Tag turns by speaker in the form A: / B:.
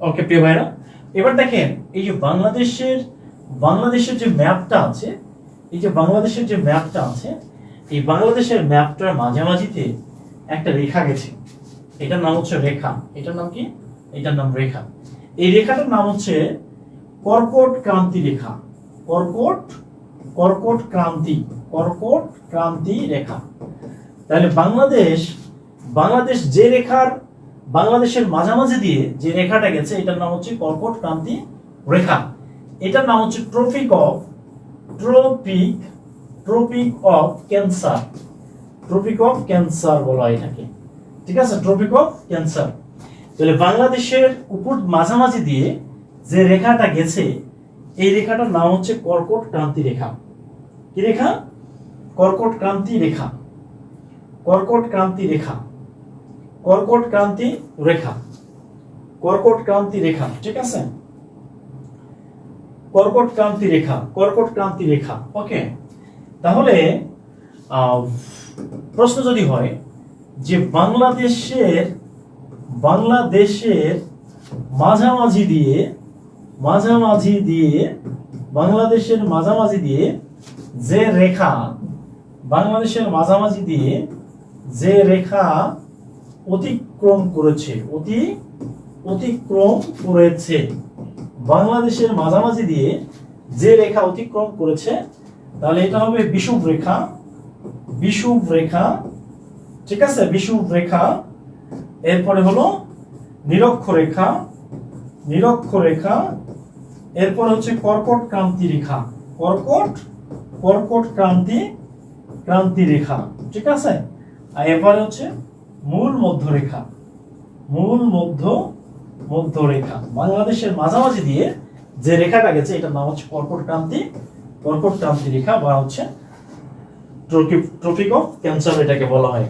A: ওকে, প্রিয় ভাইরা এবার দেখেন, এই যে বাংলাদেশের বাংলাদেশের যে ম্যাপটা আছে, এই যে বাংলাদেশের যে ম্যাপটা আছে, এই বাংলাদেশের ম্যাপটার মাঝামাঝিতে একটা রেখা গেছে। এটার নাম হচ্ছে রেখা। এটার নাম কি? এটার নাম রেখা। এই রেখাটার নাম হচ্ছে কর্কট ক্রান্তি রেখা। কর্কট কর্কট ক্রান্তি কর্কট ক্রান্তি রেখা। তাহলে বাংলাদেশ বাংলাদেশ যে রেখার বাংলাদেশের মাঝামাঝি দিয়ে যে রেখাটা গেছে, এটার নাম হচ্ছে কর্কট ক্রান্তি রেখা। এটার নাম হচ্ছে tropic of, tropic tropic of cancer. Tropic of cancer বলা হয় এটাকে। ঠিক আছে? Tropic of cancer. তাহলে বাংলাদেশের উপর মাঝামাঝি দিয়ে যে রেখাটা গেছে, এই রেখাটার নাম হচ্ছে কর্কট ক্রান্তি রেখা। কি রেখা? কর্কট ক্রান্তি রেখা। কর্কট ক্রান্তি রেখা। কর্কট ক্রান্তি রেখা। কর্কট ক্রান্তি রেখা, ঠিক আছে? কর্কট ক্রান্তি রেখা, কর্কট ক্রান্তি রেখা, ওকে? তাহলে প্রশ্ন যদি হয় যে বাংলাদেশের বাংলাদেশের মাঝামাঝি দিয়ে মাঝামাঝি দিয়ে, বাংলাদেশের মাঝামাঝি দিয়ে যে রেখা, বাংলাদেশের মাঝামাঝি দিয়ে যে রেখা অতিক্রম করেছে, অতি, অতিক্রম করেছে। বাংলাদেশের মাঝামাঝি দিয়ে যে রেখা অতিক্রম করেছে, তাহলে এটা হবে বিষুব রেখা বিষুব রেখা, ঠিক আছে? বিষুব রেখা, এরপরে হলো নিরক্ষ রেখা নিরক্ষ রেখা, এরপর হচ্ছে কর্কট ক্রান্তি রেখা, কর্কট কর্কট ক্রান্তি ক্রান্তি রেখা, ঠিক আছে? আর এরপরে হচ্ছে মূল মধ্যরেখা। মূল মধ্য, মধ্যরেখা। বাংলাদেশের মাঝামাঝি দিয়ে যে রেখাটা গেছে, এটার নাম হচ্ছে কর্কট ক্রান্তি। কর্কট ক্রান্তি রেখা বা হচ্ছে ট্রপিক অফ ক্যান্সার এটাকে বলা হয়।